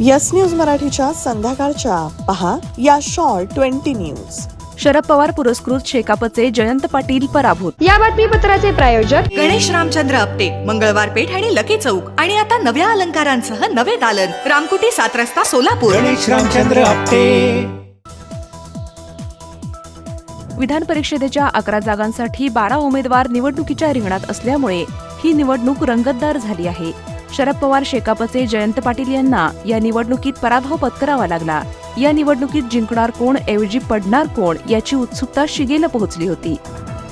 Yes news मराठीच्या संध्याकाळच्या. पहा या short twenty news. Sharad Pawar पुरस्कृत शेकापचे जयंत पाटील पराभूत. या बातमीपत्राचे प्रायोजक गणेश रामचंद्र आपटे मंगळवार पेठ आणि लकी चौक आणि आता नव्या अलंकारांसह नवे दालन. रामकुटी सात रस्ता सोलापूर. गणेश रामचंद्र आपटे. विधान परिषदेच्या अकरा जागांसाठी बारा उमेदवार निवडणुकीच्या रिंगणात असल्यामुळे ही निवडणूक रंगतदार झाली आहे. शरद पवार शेकापचे जयंत पाटील यांना या निवडणुकीत पराभव पत्करावा लागला. या निवडणुकीत जिंकणार कोण ऐवजी पडणार कोण याची उत्सुकता शिगेला पोहोचली होती.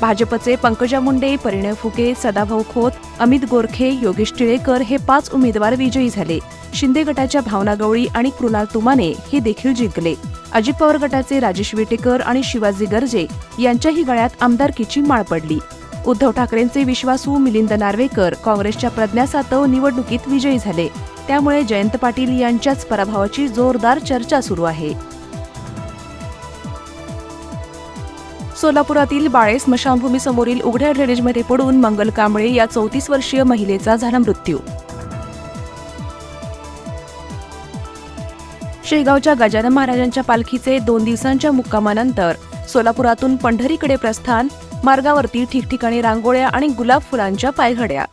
भाजपचे पंकजा मुंडे परिणय फुके सदाभाऊ खोत अमित गोरखे योगेश टिळेकर हे पाच उमेदवार विजयी झाले. शिंदे गटाच्या भावना गवळी आणि कृणाल तुमाने हे देखील जिंकले. अजित पवार गटाचे राजेश विटेकर आणि शिवाजी गर्जे यांच्याही गळ्यात आमदारकीची माळ पडली. उद्धव ठाकरेंचे विश्वासू मिलिंद नार्वेकर काँग्रेसच्या प्रज्ञा सातव निवडणुकीत विजयी झाले. त्यामुळे जयंत पाटील यांच्याच पराभवाची जोरदार चर्चा सुरू आहे. सोलापुरातील बाळे स्मशानभूमीसमोरील उघड्या ड्रेनेजमध्ये पडून मंगल कांबळे या चौतीस वर्षीय महिलेचा झाला मृत्यू. शेगावच्या गजानन महाराजांच्या पालखीचे दोन दिवसांच्या मुक्कामानंतर सोलापुरातून पंढरीकडे प्रस्थान मार्गावरती ठिकठिकाणी रांगोळ्या आणि गुलाब फुलांच्या पायघड्या.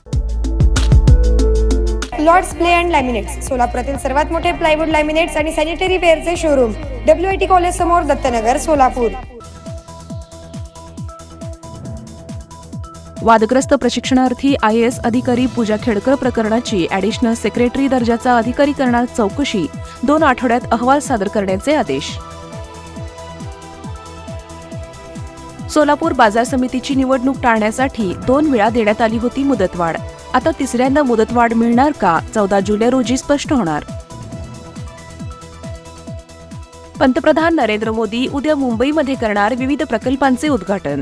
लॉर्ड्स प्ले अँड लॅमिनेट्स सोलापुरातील सर्वात मोठे प्लायवूड लॅमिनेट्स आणि sanitary ware showroom W I T college समोर दत्तनगर सोलापूर. वादग्रस्त प्रशिक्षणार्थी आय एस अधिकारी पूजा खेडकर प्रकरणाची ॲडिशनल सेक्रेटरी दर्जाचा अधिकारी करणार चौकशी. दोन आठवड्यात अहवाल सादर करण्याचे आदेश. सोलापूर बाजार समितीची निवडणूक टाळण्यासाठी दोन वेळा देण्यात आली होती मुदतवाढ. आता तिसऱ्यांदा मुदतवाढ मिळणार का? चौदा जुलै रोजी स्पष्ट होणार. पंतप्रधान नरेंद्र मोदी उद्या मुंबईमध्ये करणार विविध प्रकल्पांचे उद्घाटन.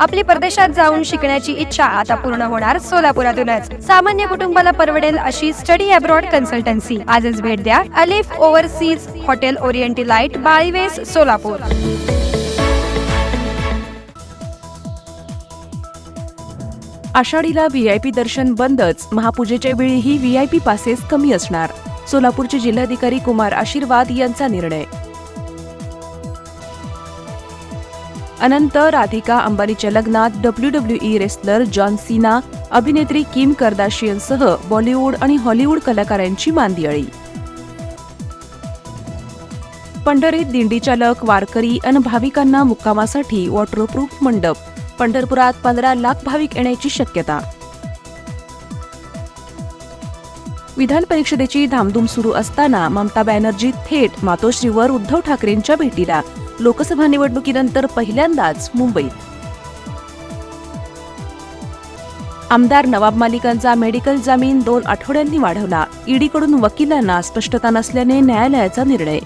आपली परदेशात जाऊन शिकण्याची इच्छा आता पूर्ण होणार सोलापुरातूनच. सामान्य कुटुंबाला परवडेल अशी स्टडी अब्रॉड कन्सल्टन्सी. आजच भेट द्या अलिफ ओव्हरसीज हॉटेल ओरिएंटी लाइट बाळीवेस सोलापूर. आषाढीला व्हीआयपी दर्शन बंदच. महापूजेच्या वेळीही व्हीआयपी पासेस कमी असणार. सोलापूरचे जिल्हाधिकारी कुमार आशीर्वाद यांचा निर्णय. अनंत राधिका अंबानीच्या लग्नात W W E wrestler John Cena अभिनेत्री किम कर्दाशियनसह बॉलिवूड आणि हॉलिवूड कलाकारांची मांदियाळी. पंढरीत दिंडीचालक वारकरी आणि भाविकांना मुक्कामासाठी वॉटरप्रूफ मंडप. पंढरपुरात पंधरा लाख भाविक येण्याची शक्यता. विधान परिषदेची धामधूम सुरू असताना ममता बॅनर्जी थेट मातोश्रीवर उद्धव ठाकरेंच्या भेटीला. लोकसभा निवडणुकीनंतर पहिल्यांदाच मुंबईत. आमदार नवाब मालिकांचा मेडिकल जामीन दोन आठवड्यांनी वाढवला. ईडीकडून वकिलांना स्पष्टता नसल्याने न्यायालयाचा निर्णय.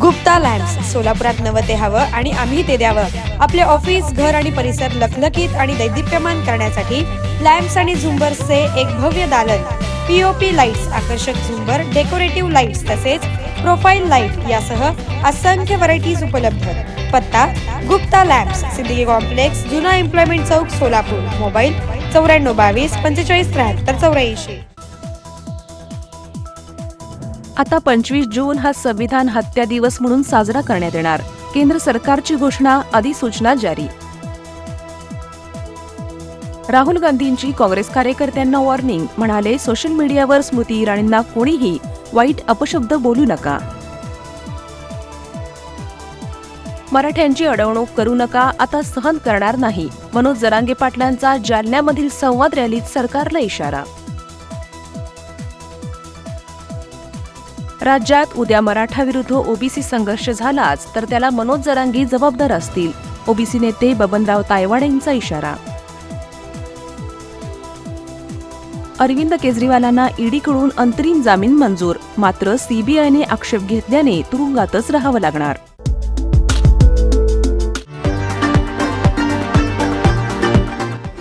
गुप्ता लॅम्प्स सोलापुरात नवं ते हवं आणि आम्ही ते द्यावं. आपले ऑफिस घर आणि परिसर लखलखीत आणि दैदिप्यमान करण्यासाठी लॅम्प्स आणि झुंबर्सचे एक भव्य दालन. पीओपी लाईट्स आकर्षक झुंबर डेकोरेटिव्ह लाईट्स तसेच प्रोफाईल लाइट यासह असंख्य व्हरायटीज उपलब्ध पत्ता गुप्ता लॅब्स सिद्दीकी कॉम्प्लेक्स जुना एम्प्लॉयमेंट चौक सोलापूर. मोबाईल चौऱ्याण्णव बावीस पंचेचाळीस त्र्याहत्तर चौऱ्याऐंशी. आता पंचवीस जून हा संविधान हत्या दिवस म्हणून साजरा करण्यात येणार. केंद्र सरकारची घोषणा अधिसूचना जारी. राहुल गांधींची काँग्रेस कार्यकर्त्यांना वॉर्निंग म्हणाले सोशल मीडियावर स्मृती इराणींना कोणीही वाईट अपशब्द बोलू नका. मराठ्यांची अडवणूक करू नका आता सहन करणार नाही. मनोज जरांगे पाटलांचा जालन्यामधील संवाद रॅलीत सरकारला इशारा. राज्यात उद्या मराठा विरुद्ध ओबीसी संघर्ष झालाच तर त्याला मनोज जरांगे जबाबदार असतील. ओबीसी नेते बबनराव तायवाड यांचा इशारा. अरविंद केजरीवालांना ईडीकडून अंतरिम जामीन मंजूर मात्र सीबीआयने आक्षेप घेतल्याने तुरुंगातच राहावं लागणार.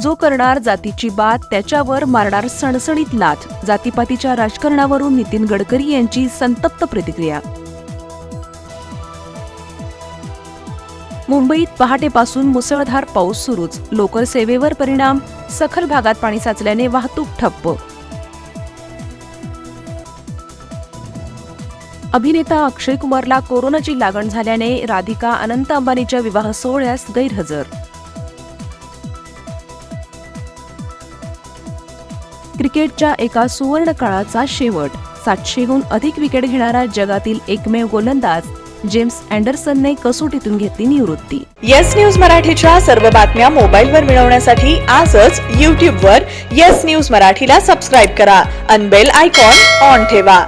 जो करणार जातीची बात त्याच्यावर मारणार सणसणीत लाथ. जातीपातीच्या राजकारणावरून नितीन गडकरी यांची संतप्त प्रतिक्रिया. मुंबईत पहाटेपासून मुसळधार पाऊस सुरूच. लोकल सेवेवर परिणाम. सखल भागात पाणी साचल्याने वाहतूक ठप्प. अभिनेता अक्षय कुमारला कोरोनाची लागण झाल्याने राधिका अनंत अंबानीच्या विवाह सोहळ्यास गैरहजर. क्रिकेटच्या एका सुवर्ण काळाचा शेवट. सातशेहून अधिक विकेट घेणारा जगातील एकमेव गोलंदाज जेम्स अँडरसनने कसोटीतून घेतली निवृत्ती. येस न्यूज मराठीच्या सर्व बातम्या मोबाईलवर मिळवण्यासाठी आजच यूट्यूबवर येस न्यूज मराठीला सबस्क्राईब करा. अनबेल आयकॉन ऑन ठेवा.